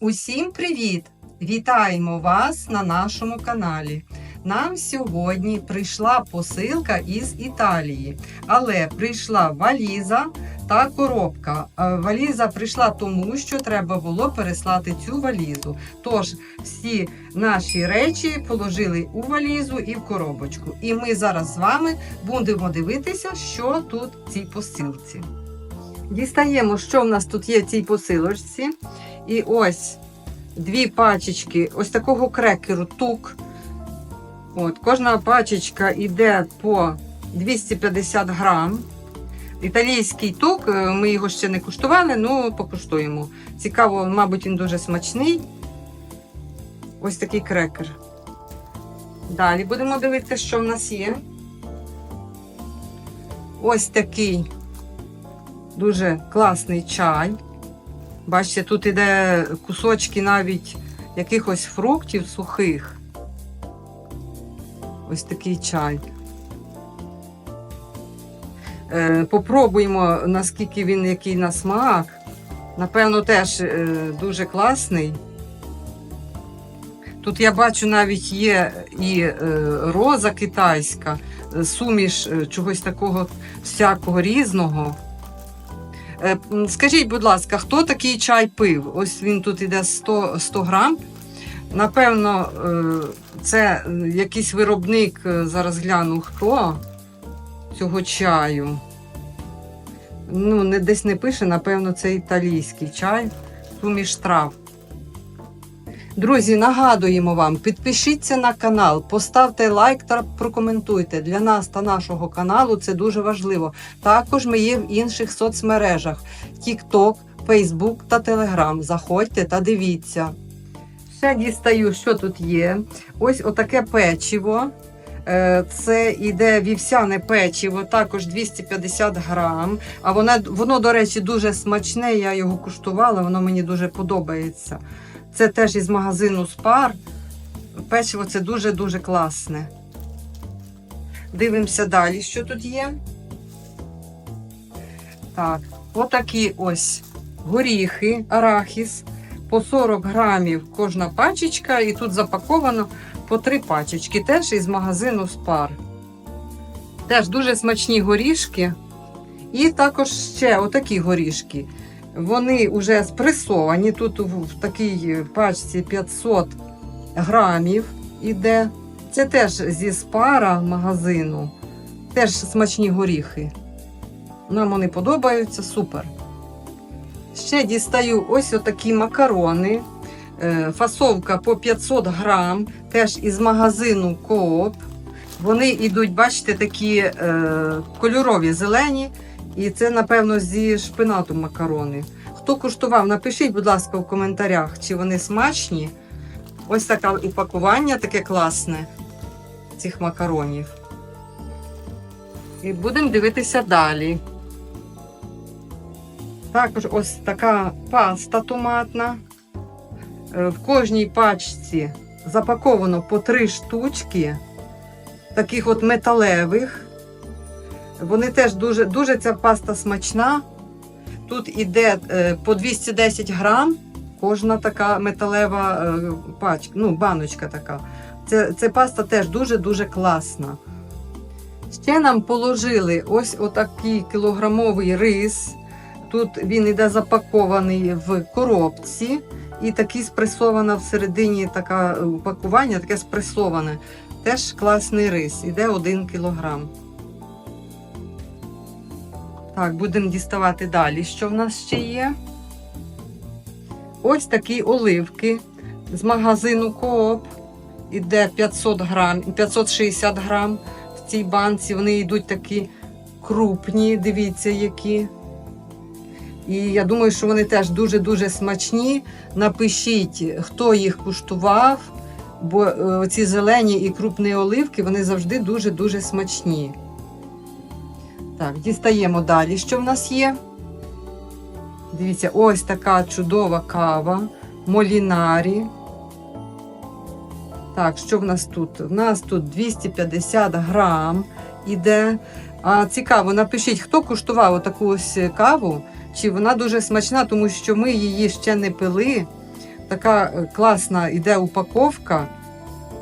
Усім привіт! Вітаємо вас на нашому каналі. Нам сьогодні прийшла посилка із Італії, але прийшла валіза та коробка. Е, Валіза прийшла тому, що треба було переслати цю валізу. Тож всі наші речі положили у валізу і в коробочку. І ми зараз з вами будемо дивитися, що тут в цій посилці. Дістаємо, що в нас тут є в цій посилочці. І ось дві пачечки ось такого крекеру тук. От, кожна пачечка йде по 250 грам. Італійський тук, е, ми його ще не куштували, ну покуштуємо. Цікаво, мабуть, він дуже смачний. Ось такий крекер. Далі будемо дивитися, що в нас є. Ось такий дуже класний чай. Бачите, тут іде кусочки навіть якихось фруктів сухих. Ось такий чай. Е, попробуємо, наскільки він який на смак. Напевно, теж е, дуже класний. Тут я бачу навіть є і е, роза китайська, суміш чогось такого всякого різного. Е, Скажіть, будь ласка, хто такий чай пив? Ось він тут іде 100, 100 грам. Напевно, е, це е, якийсь виробник, зараз гляну хто цього чаю. Ну, не, десь не пише, напевно, це італійський чай, суміш трав. Друзі, нагадуємо вам, підпишіться на канал, поставте лайк та прокоментуйте. Для нас та нашого каналу це дуже важливо. Також ми є в інших соцмережах: TikTok, Facebook та Telegram. Заходьте та дивіться. Ще дістаю, що тут є. Ось отаке печиво. Е, Це іде вівсяне печиво, також 250 грам. А воно, воно, до речі, дуже смачне. Я його куштувала, воно мені дуже подобається. Це теж із магазину Спар. Печиво це дуже-дуже класне. Дивимося далі, що тут є. Так, отакі ось горіхи, арахіс. По 40 грамів кожна пачечка, і тут запаковано по три пачечки. Теж із магазину Спар. Теж дуже смачні горішки. І також ще отакі горішки. Вони вже спресовані. Тут в такій пачці 500 грамів іде. Це теж зі спара магазину. Теж смачні горіхи. Нам вони подобаються, супер. Ще дістаю ось отакі макарони. Е, Фасовка по 500 грам, теж із магазину Коop. Вони йдуть, бачите, такі е, кольорові зелені. І це, напевно, зі шпинатом макарони. Хто куштував, напишіть, будь ласка, в коментарях, чи вони смачні. Ось таке упакування, таке класне цих макаронів. І будемо дивитися далі. Також ось така паста томатна. Е, В кожній пачці запаковано по три штучки, таких от металевих. Вони теж дуже, дуже ця паста смачна. Тут іде е, по 210 грам кожна така металева е, пачка, ну, баночка така. Це, це паста теж дуже-дуже класна. Ще нам положили ось отакий кілограмовий рис. Тут він іде запакований в коробці, і такий спресована всередині таке упакування, таке спресоване. Теж класний рис, іде 1 кілограм. Так, будемо діставати далі, що в нас ще є. Ось такі оливки з магазину Коop. Іде 500 грам, 560 грам в цій банці. Вони йдуть такі крупні, дивіться, які. І я думаю, що вони теж дуже-дуже смачні. Напишіть, хто їх куштував, бо е, ці зелені і крупні оливки вони завжди дуже-дуже смачні. Так, дістаємо далі, що в нас є. Дивіться, ось така чудова кава. Молінарі. Так, що в нас тут? У нас тут 250 грам іде. А цікаво, напишіть, хто куштував таку ось каву, чи вона дуже смачна, тому що ми її ще не пили. Така е, класна іде упаковка,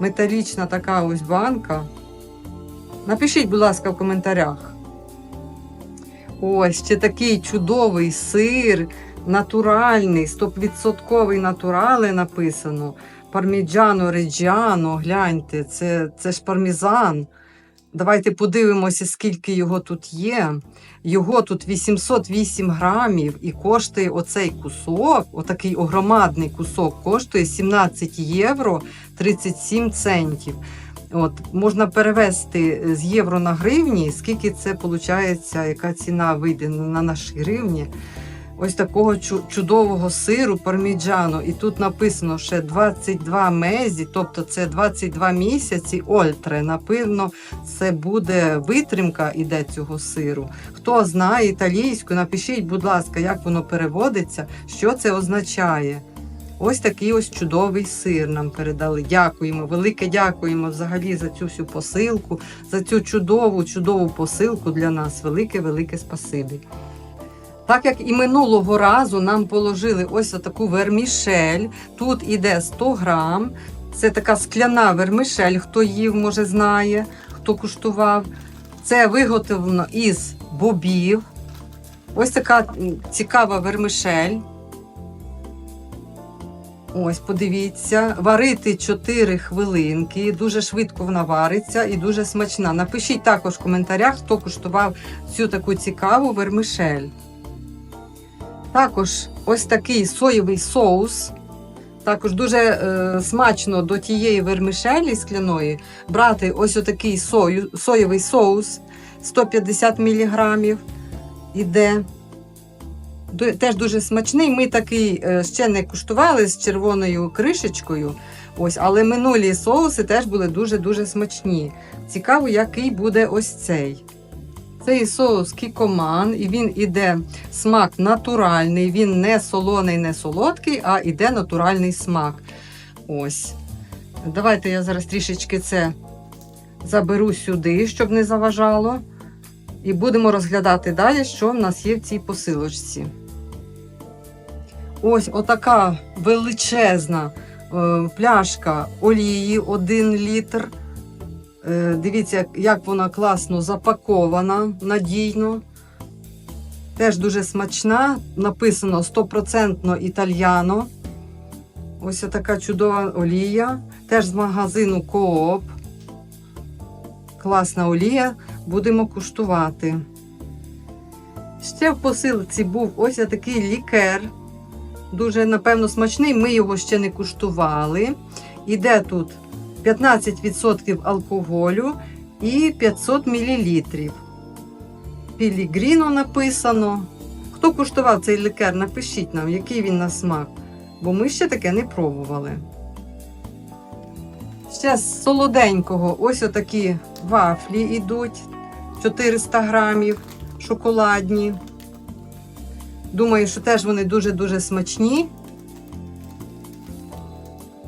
металічна така ось банка. Напишіть, будь ласка, в коментарях. Ось ще такий чудовий сир, натуральний, 100% натурали написано. Парміджано реджіано, гляньте, це, це ж пармізан. Давайте подивимося, скільки його тут є. Його тут 808 грамів і коштує оцей кусок, отакий огромадний кусок, коштує 17 євро 37 центів. От, можна перевести з євро на гривні, скільки це виходить, яка ціна вийде на наші гривні. Ось такого чу- чудового сиру парміджано. І тут написано ще 22 мезі, тобто це 22 місяці ольтре. Напевно, це буде витримка іде цього сиру. Хто знає італійську, напишіть, будь ласка, як воно переводиться, що це означає. Ось такий ось чудовий сир нам передали. Дякуємо, велике дякуємо взагалі за цю всю посилку, за цю чудову, чудову посилку для нас. Велике, велике спасибі. Так як і минулого разу нам положили ось таку вермішель. Тут іде 100 грам. Це така скляна вермішель, хто їв, може знає, хто куштував. Це виготовлено із бобів. Ось така цікава вермішель. Ось, подивіться, варити 4 хвилинки. Дуже швидко вона вариться і дуже смачна. Напишіть також в коментарях, хто куштував цю таку цікаву вермишель. Також ось такий соєвий соус. Також дуже е, смачно до тієї вермишелі скляної брати ось отакий сою, соєвий соус 150 мг. Іде. Теж дуже смачний. Ми такий е, ще не куштували з червоною кришечкою. Ось, але минулі соуси теж були дуже-дуже смачні. Цікаво, який буде ось цей. Цей соус кікоман, і він іде смак натуральний, він не солоний, не солодкий, а іде натуральний смак. Ось. Давайте я зараз трішечки це заберу сюди, щоб не заважало. І будемо розглядати далі, що в нас є в цій посилочці. Ось отака величезна е, пляшка олії 1 літр. Е, Дивіться, як- вона класно запакована надійно. Теж дуже смачна. Написано 100% італьяно. Ось така чудова олія. Теж з магазину Коop. Класна олія. Будемо куштувати. Ще в посилці був ось такий лікер. Дуже, напевно, смачний. Ми його ще не куштували. Іде тут 15% алкоголю і 500 мл. Пілігріно написано. Хто куштував цей лікер, напишіть нам, який він на смак, бо ми ще таке не пробували. Ще з солоденького ось отакі вафлі йдуть 400 грамів шоколадні. Думаю, що теж вони дуже-дуже смачні.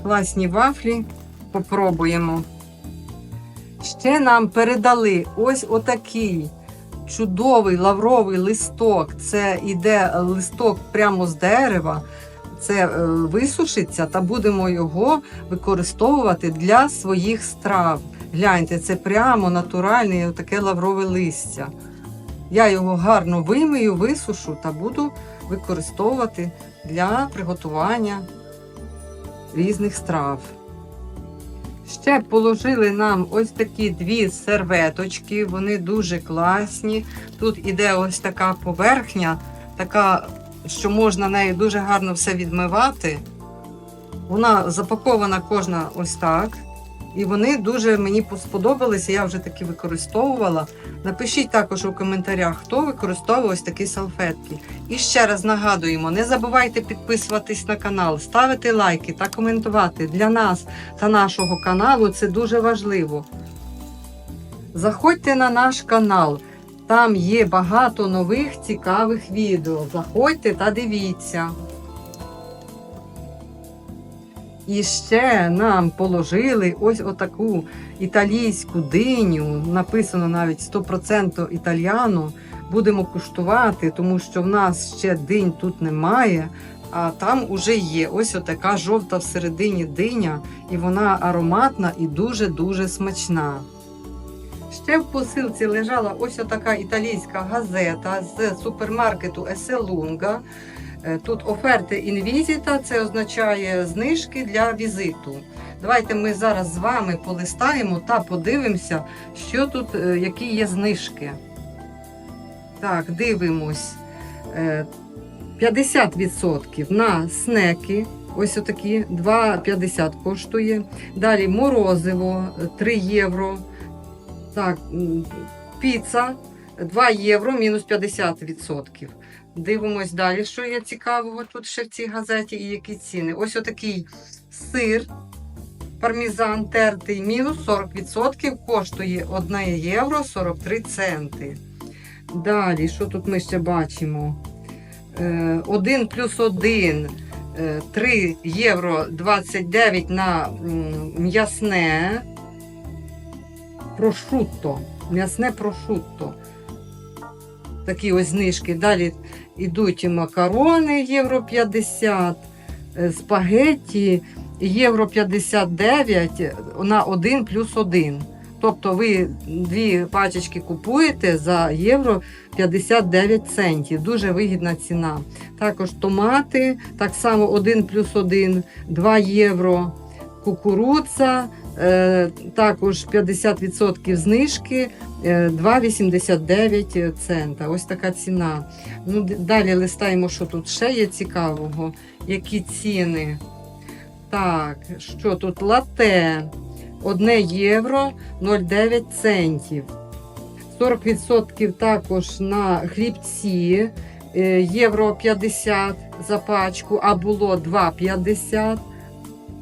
Класні вафлі. Попробуємо. Ще нам передали ось отакий чудовий лавровий листок. Це іде листок прямо з дерева. Це е, висушиться та будемо його використовувати для своїх страв. Гляньте, це прямо натуральне таке лаврове листя. Я його гарно вимию, висушу та буду використовувати для приготування різних страв. Ще положили нам ось такі дві серветочки, вони дуже класні. Тут іде ось така поверхня, така, що можна нею дуже гарно все відмивати. Вона запакована кожна ось так. І вони дуже мені сподобалися, я вже таки використовувала. Напишіть також у коментарях, хто використовує ось такі салфетки. І ще раз нагадуємо: не забувайте підписуватись на канал, ставити лайки та коментувати. Для нас та нашого каналу це дуже важливо. Заходьте на наш канал, там є багато нових цікавих відео. Заходьте та дивіться. І ще нам положили ось отаку італійську диню, написано навіть 100% італіано. Будемо куштувати, тому що в нас ще динь тут немає. А там уже є ось отака жовта всередині диня, і вона ароматна і дуже-дуже смачна. Ще в посилці лежала ось така італійська газета з супермаркету Еселунга. Е, Тут оферти інвізіта, це означає знижки для візиту. Давайте ми зараз з вами полистаємо та подивимося, що тут, е, які є знижки. Так, дивимось. Е, 50% на снеки. Ось отакі 2,50 коштує. Далі морозиво 3 євро. Так, піца 2 євро мінус 50%. Дивимось далі, що є цікавого тут ще в цій газеті і які ціни. Ось отакий сир. Пармізан тертий мінус 40% коштує 1 євро 43 центи. Далі, що тут ми ще бачимо? 1 плюс 1 3 євро 29 на м'ясне прошутто. М'ясне прошутто. Такі ось знижки. Далі йдуть і макарони євро 50, е, спагетті євро 59 на 1 плюс 1. Тобто ви дві пачечки купуєте за євро 59 центів. Дуже вигідна ціна. Також томати, так само 1 плюс 1, 2 євро. Кукурудза, е, також 50% знижки, е, 2,89 цента. Ось така ціна. Ну, далі листаємо, що тут ще є цікавого. Які ціни? Так, що тут? Лате 1 євро 0,9 центів. 40% також на хлібці, е, євро 50 за пачку, а було 2,50.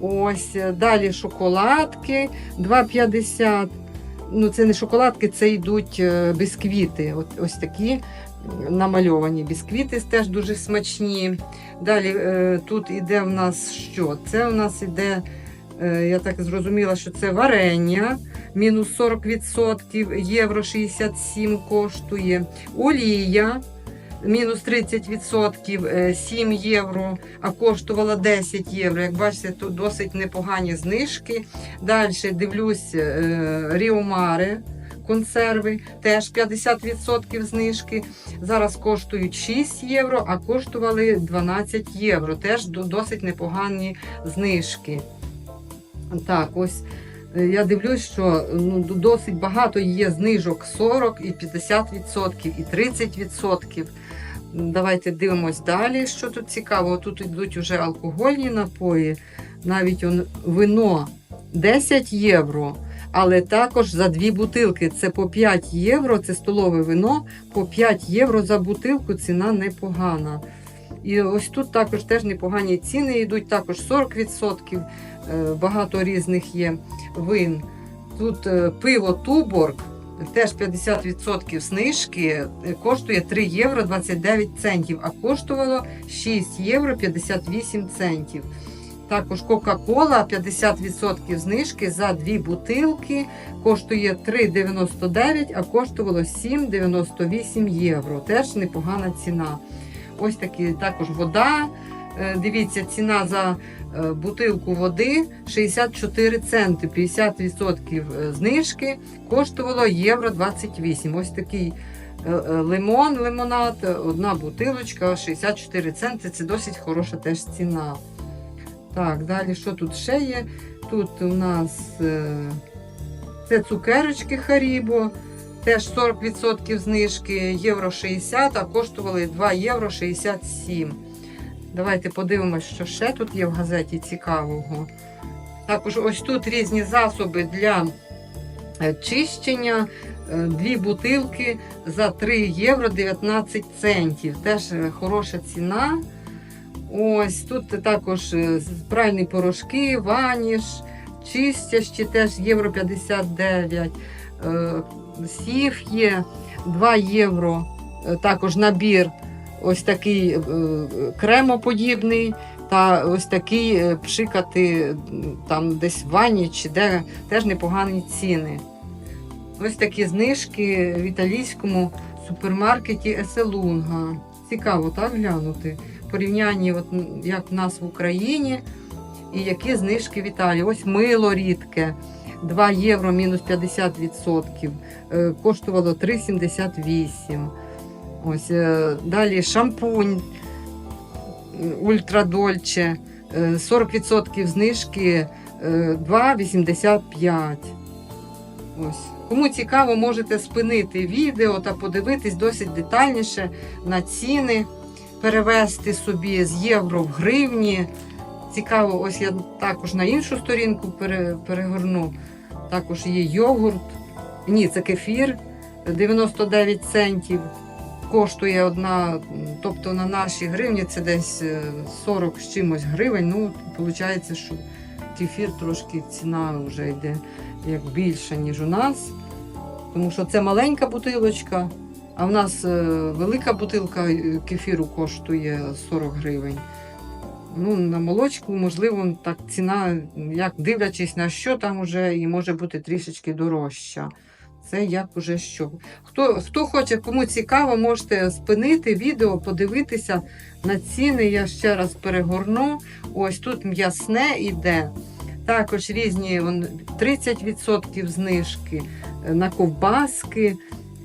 Ось е, далі шоколадки 2,50. Ну, це не шоколадки, це йдуть е, бісквіти. От, ось такі намальовані бісквіти теж дуже смачні. Далі е, тут іде в нас що? Це у нас іде, я так зрозуміла, що це варення. Мінус 40%, євро 67 коштує. Олія мінус 30%, е, 7 євро, а коштувала 10 євро. Як бачите, тут досить непогані знижки. Далі дивлюсь е, Ріомаре. Консерви теж 50% знижки. Зараз коштують 6 євро, а коштували 12 євро. Теж досить непогані знижки. Так, ось е, я дивлюсь, що ну, досить багато є знижок 40 і 50% і 30%. Давайте дивимось далі, що тут цікаво. Тут йдуть вже алкогольні напої, навіть вино 10 євро. Але також за дві бутилки це по 5 євро, це столове вино, по 5 євро за бутилку ціна непогана. І ось тут також теж непогані ціни йдуть, також 40%, е, багато різних є вин. Тут е, пиво Туборг, теж 50% знижки, е, коштує 3 євро 29 центів, а коштувало 6 євро 58 центів. Також Кока-Кола 50% знижки за дві бутилки коштує 3,99, а коштувало 7,98 євро. Теж непогана ціна. Ось такі також вода. Е, Дивіться, ціна за е, бутилку води 64 центи, 50% знижки коштувало євро 28. Ось такий е, е, лимон, лимонад, е, одна бутилочка 64 центи. Це досить хороша теж ціна. Так, далі що тут ще є? Тут у нас е, це цукерочки Харібо, теж 40% знижки, євро 60, а коштували 2 євро 67. Давайте подивимось, що ще тут є в газеті цікавого. Також ось тут різні засоби для е, чищення. Е, Дві бутилки за 3 євро 19 центів. Теж е, хороша ціна. Ось тут також пральні порошки, ваніш, чистящі теж євро 59. Е, Сів є 2 євро. Також набір ось такий е, кремоподібний. Та ось такий е, пшикати там десь в ванні чи де теж непогані ціни. Ось такі знижки в італійському супермаркеті Еселунга. Цікаво, так глянути. порівнянні, от, як в нас в Україні, і які знижки в Італії. Ось мило рідке. 2 євро мінус 50%. Е, коштувало 3,78. Ось е, далі шампунь ультрадольче. е, 40% знижки е, 2,85. Ось. Кому цікаво, можете спинити відео та подивитись досить детальніше на ціни, перевести собі з євро в гривні. Цікаво, ось я також на іншу сторінку перегорну. Також є йогурт. Ні, це кефір 99 центів. Коштує одна, тобто на наші гривні це десь е, 40 з чимось гривень. Ну, виходить, що кефір трошки ціна вже йде як більша, ніж у нас. Тому що це маленька бутилочка, а в нас е, велика бутилка е, кефіру коштує 40 гривень. Ну, на молочку, можливо, так ціна, як дивлячись на що там уже, і може бути трішечки дорожча. Це як уже що. Хто, хто хоче, кому цікаво, можете спинити відео, подивитися на ціни. Я ще раз перегорну. Ось тут м'ясне іде. Також різні 30% знижки е, на ковбаски.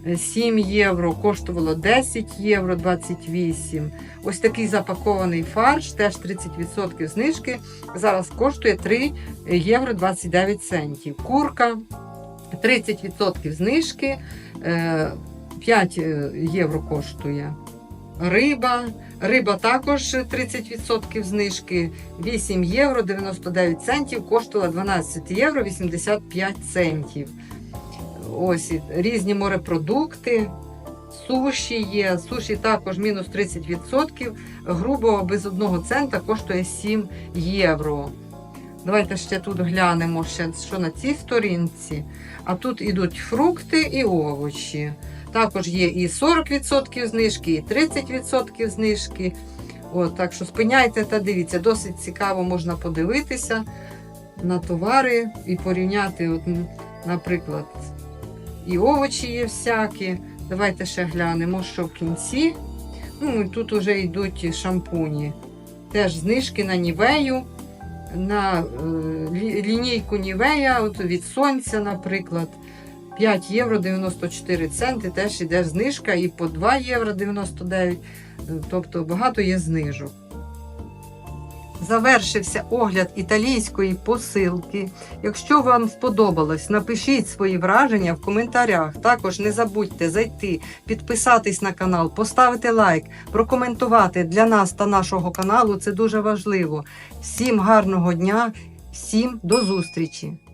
е, 7 євро, коштувало 10 євро 28. Ось такий запакований фарш, теж 30% знижки. Зараз коштує 3 євро 29 центів. Курка 30% знижки, е, 5 е, євро коштує. Риба. Риба також 30% знижки. 8 євро 99 центів, коштувала 12 євро 85 центів. Ось різні морепродукти. Суші є. Суші також мінус 30%. Грубо без 1 цента коштує 7 євро. Давайте ще тут глянемо, що на цій сторінці. А тут ідуть фрукти і овочі. Також є і 40% знижки, і 30% знижки. От, так що спиняйте та дивіться, досить цікаво можна подивитися на товари і порівняти, от, наприклад, і овочі є всякі. Давайте ще глянемо, що в кінці. Ну, і тут вже йдуть шампуні. Теж знижки на нівею, на е, лінійку нівея, от від сонця, наприклад. 5 євро 94 центи, теж іде знижка і по 2 євро 99. Е, Тобто багато є знижок. Завершився огляд італійської посилки. Якщо вам сподобалось, напишіть свої враження в коментарях. Також не забудьте зайти, підписатись на канал, поставити лайк, прокоментувати для нас та нашого каналу. Це дуже важливо. Всім гарного дня, всім до зустрічі!